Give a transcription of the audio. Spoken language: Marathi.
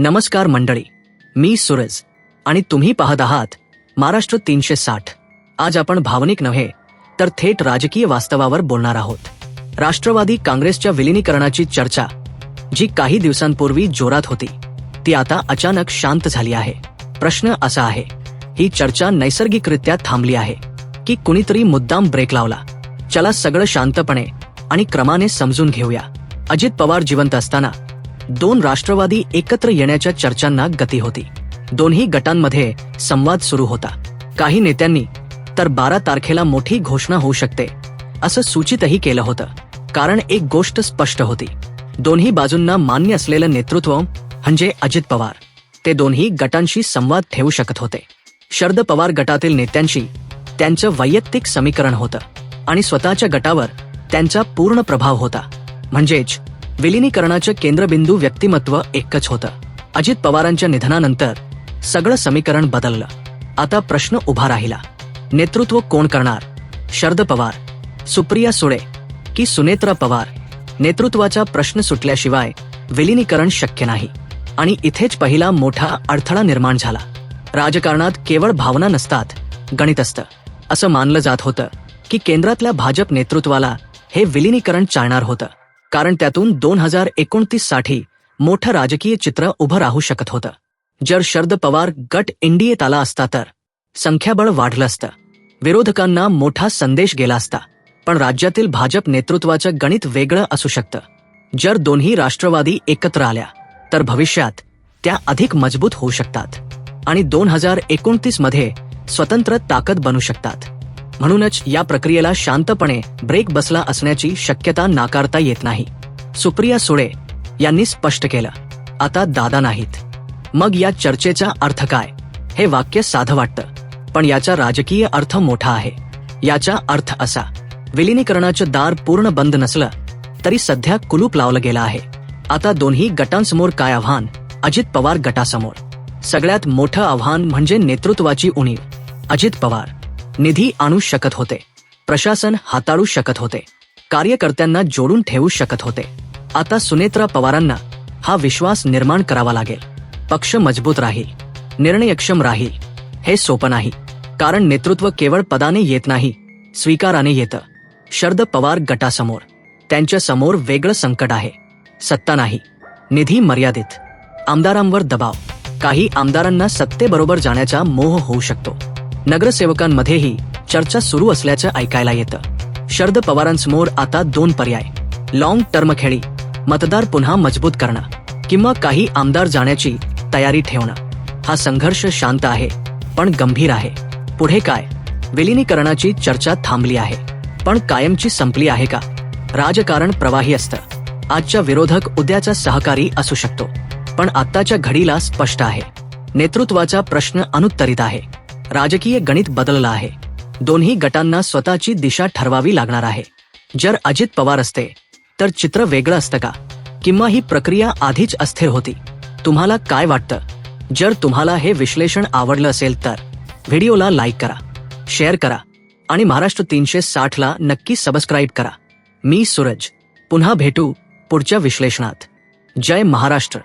नमस्कार मंडळी मी सूरज आणि तुम्ही पाहत आहात महाराष्ट्र तीनशे साठ. आज आपण भावनिक नव्हे तर थेट राजकीय वास्तवावर बोलणार आहोत. राष्ट्रवादी काँग्रेसच्या विलिनीकरणाची चर्चा जी काही दिवसांपूर्वी जोरात होती ती आता अचानक शांत झाली आहे. प्रश्न असा आहे ही चर्चा नैसर्गिकरित्या थांबली आहे की कुणीतरी मुद्दाम ब्रेक लावला. चला सगळं शांतपणे आणि क्रमाने समजून घेऊया. अजित पवार जिवंत असताना दोन राष्ट्रवादी एकत्र येण्याच्या चर्चांना गती होती. दोन्ही गटांमध्ये संवाद सुरू होता. काही नेत्यांनी तर बारा तारखेला मोठी घोषणा होऊ शकते असं सूचितही केलं होतं. कारण एक गोष्ट स्पष्ट होती. दोन्ही बाजूंना मान्य असलेलं नेतृत्व म्हणजे अजित पवार. ते दोन्ही गटांशी संवाद ठेवू शकत होते. शरद पवार गटातील नेत्यांशी त्यांचं वैयक्तिक समीकरण होतं आणि स्वतःच्या गटावर त्यांचा पूर्ण प्रभाव होता. म्हणजेच विलिनीकरणाचं केंद्रबिंदू व्यक्तिमत्व एकच होतं. अजित पवारांच्या निधनानंतर सगळं समीकरण बदललं. आता प्रश्न उभा राहिला. नेतृत्व कोण करणार? शरद पवार सुप्रिया सुळे की सुनेत्रा पवार? नेतृत्वाचा प्रश्न सुटल्याशिवाय विलिनीकरण शक्य नाही. आणि इथेच पहिला मोठा अडथळा निर्माण झाला. राजकारणात केवळ भावना नसतात गणित असतं असं मानलं जात होतं की केंद्रातल्या भाजप नेतृत्वाला हे विलिनीकरण चालणार होतं. कारण त्यातून दोन हजार एकोणतीससाठी मोठं राजकीय चित्र उभं राहू शकत होतं. जर शरद पवार गट इंडियेत आला असता तर संख्याबळ वाढलं असतं. विरोधकांना मोठा संदेश गेला असता. पण राज्यातील भाजप नेतृत्वाचं गणित वेगळं असू शकतं. जर दोन्ही राष्ट्रवादी एकत्र आल्या तर भविष्यात त्या अधिक मजबूत होऊ शकतात. आणि दोन हजार एकोणतीसमध्ये स्वतंत्र ताकद बनू शकतात. म्हणूनच या प्रक्रियेला शांतपणे ब्रेक बसला असण्याची शक्यता नाकारता येत नाही. सुप्रिया सुळे यांनी स्पष्ट केलं आता दादा नाहीत. मग या चर्चेचा अर्थ काय? हे वाक्य साधं वाटतं पण याचा राजकीय अर्थ मोठा आहे. याचा अर्थ असा विलिनीकरणाचं दार पूर्ण बंद नसलं तरी सध्या कुलूप लावलं गेलं आहे. आता दोन्ही गटांसमोर काय आव्हान? अजित पवार गटासमोर. सगळ्यात मोठं आव्हान म्हणजे नेतृत्वाची उणीव. अजित पवार निधी आणू शकत होते. प्रशासन हाताळू शकत होते. कार्यकर्त्यांना जोडून ठेवू शकत होते. आता सुनेत्रा पवारांना हा विश्वास निर्माण करावा लागेल. पक्ष मजबूत राहील. निर्णयक्षम राहील. हे सोपं नाही. कारण नेतृत्व केवळ पदाने येत नाही स्वीकाराने येतं. शरद पवार गटासमोर. त्यांच्यासमोर वेगळं संकट आहे. सत्ता नाही. निधी मर्यादित. आमदारांवर दबाव. काही आमदारांना सत्तेबरोबर जाण्याचा मोह होऊ शकतो. नगरसेवकांमध्येही चर्चा सुरू असल्याचं ऐकायला येतं. शरद पवारांसमोर आता दोन पर्याय. लॉंग टर्म खेळी मतदार पुन्हा मजबूत करणं किंवा काही आमदार जाण्याची तयारी ठेवणं. हा संघर्ष शांत आहे पण गंभीर आहे. पुढे काय? विलिनीकरणाची चर्चा थांबली आहे. पण कायमची संपली आहे का? राजकारण प्रवाही असतं. आजच्या विरोधक उद्याचा सहकारी असू शकतो. पण आत्ताच्या घडीला स्पष्ट आहे. नेतृत्वाचा प्रश्न अनुत्तरित आहे. राजकीय गणित बदललं आहे. दोन्ही गटांना स्वतःची दिशा ठरवावी लागणार आहे. जर अजित पवार असते तर चित्र वेगळं असतं का? किंवा ही प्रक्रिया आधीच अस्थिर होती? तुम्हाला काय वाटतं? जर तुम्हाला हे विश्लेषण आवडलं असेल तर व्हिडिओला लाईक करा शेअर करा आणि महाराष्ट्र तीनशे साठला नक्की सबस्क्राईब करा. मी सूरज. पुन्हा भेटू पुढच्या विश्लेषणात. जय महाराष्ट्र.